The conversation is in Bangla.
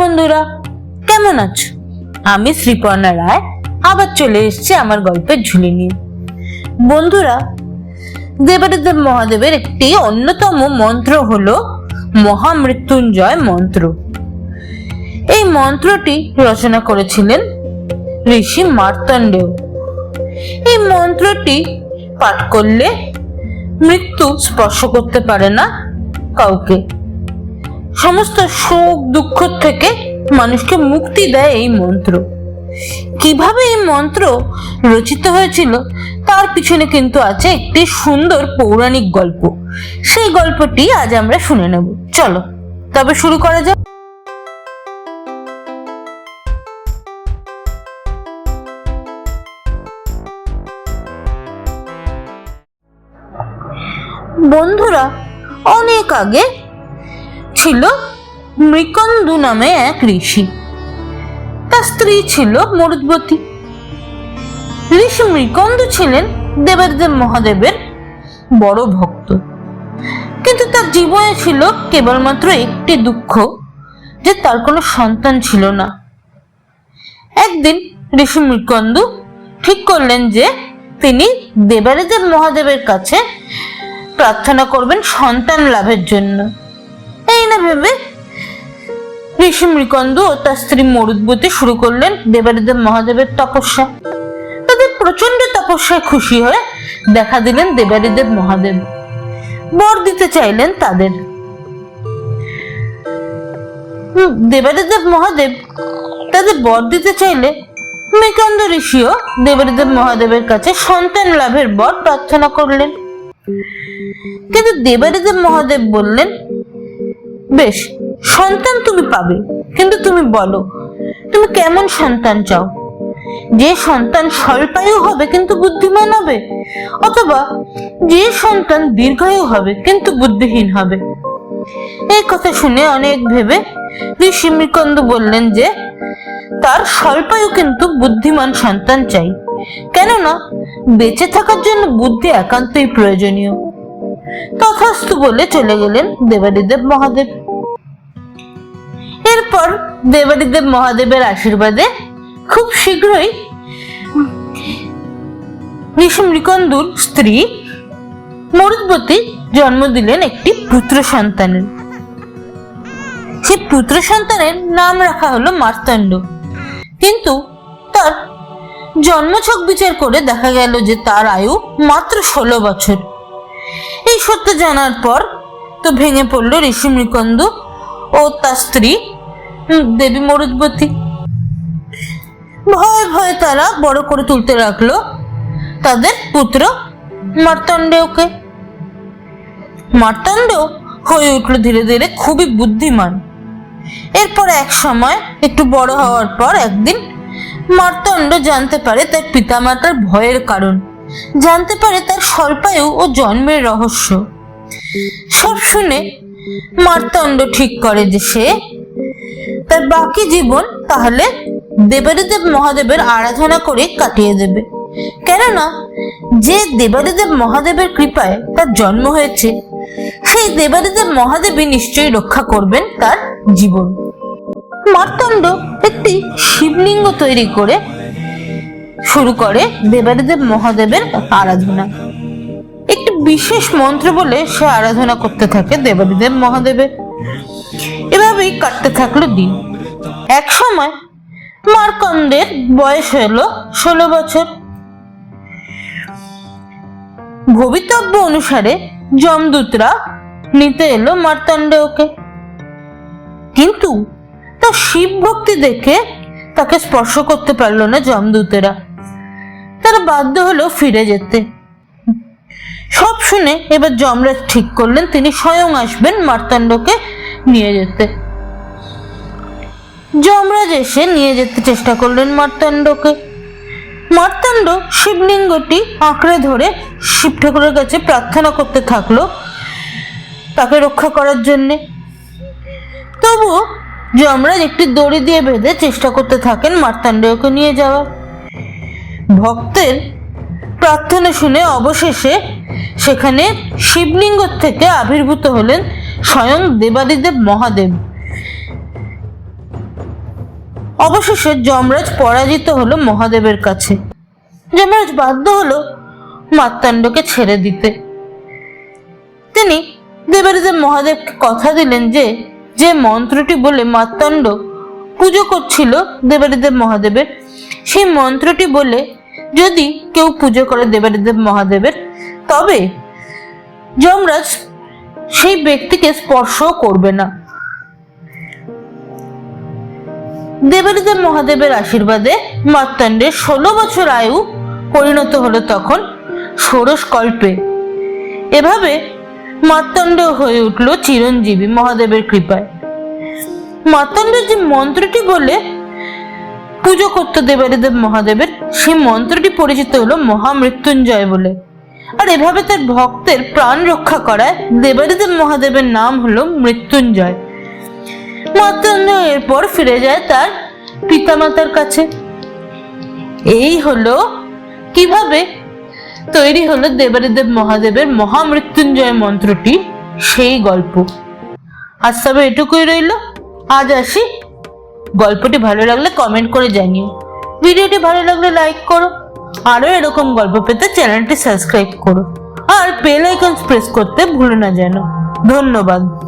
বন্ধুরা, কেমন আছো? আমি শ্রীপর্ণা রায়, আবার চলে এসেছি আমার গল্পের ঝুলি নিয়ে। বন্ধুরা দেবাদেব মহাদেবের একটি অন্যতম মন্ত্র হল মহামৃত্যুঞ্জয় মন্ত্র। এই মন্ত্রটি রচনা করেছিলেন ঋষি মার্তণ্ডেয়। এই মন্ত্রটি পাঠ করলে মৃত্যু স্পর্শ করতে পারে না কাউকে। সমস্ত শোক দুঃখ থেকে মানুষকে মুক্তি দেয় এই মন্ত্র। কীভাবে এই মন্ত্র রচিত হয়েছিল, তার পিছনে কিন্তু আছে একটি সুন্দর পৌরাণিক গল্প। সেই গল্পটি আজ আমরা শুনে নেব। চলো, তবে শুরু করা যাক। বন্ধুরা, অনেক আগে ছিল মৃকন্দু নামে এক ঋষি। তার স্ত্রী ছিল মরুদ্বতী। ঋষি মৃকন্দু ছিলেন দেবাদেব মহাদেবের বড় ভক্ত। কিন্তু তার জীবনে ছিল কেবলমাত্র একটি দুঃখ, যে তার কোনো সন্তান ছিল না। একদিন ঋষি মৃকন্দু ঠিক করলেন যে তিনি দেবাদেব মহাদেবের কাছে প্রার্থনা করবেন সন্তান লাভের জন্য। ভেবে ঋষি মৃকন্দ ও তার স্ত্রী মরুদ্বতী শুরু করলেন দেবাদেব মহাদেবের তপস্যা। তাদের প্রচণ্ড তপস্যায় খুশি হয়ে দেখা দিলেন দেবাদেব মহাদেব। বর দিতে চাইলেন তাদের। হুম, দেবাদেব মহাদেব তাদের বর দিতে চাইলে মৃকন্দ ঋষিও দেবাদেব মহাদেবের কাছে সন্তান লাভের বর প্রার্থনা করলেন। কিন্তু দেবাদেব মহাদেব বললেন বেশ, সন্তান তুমি পাবে, কিন্তু তুমি বলো, তুমি কেমন সন্তান চাও? যে সন্তান স্বল্পায়ু হবে, কিন্তু বুদ্ধিমান হবে, অথবা যে সন্তান দীর্ঘায়ু হবে, কিন্তু বুদ্ধিহীন হবে? এই কথা শুনে অনেক ভেবে ঋষি মৃকন্দ বললেন যে, তার স্বল্পায়ু কিন্তু বুদ্ধিমান সন্তান চাই। কেননা, বেঁচে থাকার জন্য বুদ্ধি একান্তই প্রয়োজনীয়। তথাস্তু বলে চলে গেলেন দেবাদিদেব মহাদেব। এরপর দেবাদিদেব মহাদেবের আশীর্বাদে খুব শীঘ্রই ঋষি স্ত্রী মরুদ্বতী জন্ম দিলেন একটি পুত্র সন্তানের। সেই পুত্র সন্তানের নাম রাখা হলো মার্তাণ্ড। কিন্তু তার জন্মছক বিচার করে দেখা গেল যে তার আয়ু মাত্র ষোলো বছর। সত্য জানার পর তো ভেঙে পড়ল ঋষি মৃকন্দ ও তার স্ত্রী দেবী মরুদ্বতী ভয়ে ভয়ে তারা বড় করে তুলতে রাখল তাদের পুত্র মার্তণ্ডেয়কে। মার্তণ্ড হয়ে উঠল ধীরে ধীরে খুবই বুদ্ধিমান। এরপর এক সময় একটু বড় হওয়ার পর একদিন মার্তণ্ড জানতে পারে তার পিতামাতার ভয়ের কারণ। জানতে পারে তার স্বল্পায়ু ও জন্মের রহস্য। সব শুনে মার্তণ্ড ঠিক করে যে সে তার বাকি জীবন তাহলে দেবাদিদেব মহাদেবের আরাধনা করে কাটিয়ে দেবে। কেননা যে দেবাদিদেব মহাদেবের কৃপায় তার জন্ম হয়েছে, সেই দেবাদিদেব মহাদেবই নিশ্চয়ই রক্ষা করবেন তার জীবন। মার্তণ্ড একটি শিবলিঙ্গ তৈরি করে শুরু করে দেবাদিদেব মহাদেবের আরাধনা। একটি বিশেষ মন্ত্র বলে সে আরাধনা করতে থাকে দেবাদিদেব মহাদেবের এভাবেই কাটতে থাকল দিন। এক সময় মার্কন্ডের বয়স হলো ষোলো বছর। ভবিতব্য অনুসারে যমদূতরা নিতে এলো মার্তাণ্ডেয়কে কিন্তু তার শিব ভক্তি দেখে তাকে স্পর্শ করতে পারল না যমদূতেরা। তারা বাধ্য হলো ফিরে যেতে। সব শুনে এবার যমরাজ ঠিক করলেন, তিনি স্বয়ং আসবেন মার্তাণ্ডকে নিয়ে যেতে। যমরাজ এসে নিয়ে যেতে চেষ্টা করলেন মার্তাণ্ডকে। মার্তাণ্ড শিবলিঙ্গটি আঁকড়ে ধরে শিব ঠাকুরের কাছে প্রার্থনা করতে থাকল তাকে রক্ষা করার জন্যে। তবুও যমরাজ একটি দড়ি দিয়ে বেঁধে চেষ্টা করতে থাকেন মার্তাণ্ডকে নিয়ে যাওয়ার। ভক্তের প্রার্থনা শুনে অবশেষে সেখানে শিবলিঙ্গ থেকে আবির্ভূত হলেন স্বয়ং দেবাদিদেব মহাদেব। অবশেষে যমরাজ পরাজিত হলো মহাদেবের কাছে। যমরাজ বাধ্য হলো মার্তাণ্ডকে ছেড়ে দিতে। তিনি দেবাদিদেব মহাদেবকে কথা দিলেন যে যে মন্ত্রটি বলে মার্তাণ্ড পুজো করছিল দেবাদিদেব মহাদেবের, সেই মন্ত্রটি বলে যদি কেউ পুজো করে দেবাদিদেব মহাদেবের, তবে যমরাজ সেই ব্যক্তিকে স্পর্শ করবে না। দেবাদিদেব মহাদেবের আশীর্বাদে মার্তাণ্ডের ষোলো বছর আয়ু পরিণত হলো তখন ষোড়শ কল্পে। এভাবে মার্তাণ্ড হয়ে উঠল চিরঞ্জীবী মহাদেবের কৃপায়। মার্তাণ্ড যে মন্ত্রটি বলে পুজো করত দেবাদিদেব মহাদেবের, সেই মন্ত্রটি পরিচিত হলো মহামৃত্যুঞ্জয় বলে। আর এভাবে তার ভক্তের প্রাণ রক্ষা করায় দেবাদিদেব মহাদেবের নাম হলো মৃত্যুঞ্জয়। মার্তাণ্ড এরপর ফিরে যায় তার পিতামাতার কাছে। এই হলো কীভাবে তৈরি হলো দেবাদিদেব মহাদেবের মহামৃত্যুঞ্জয় মন্ত্রটি, সেই গল্প। আজ তবে এটুকুই রইল। আজ আসি গল্পটি ভালো লাগলে কমেন্ট করে জানিও। ভিডিওটি ভালো লাগলে লাইক করো। আরও এরকম গল্প পেতে চ্যানেলটি সাবস্ক্রাইব করো। আর বেল আইকন প্রেস করতে ভুলো না যেন। ধন্যবাদ।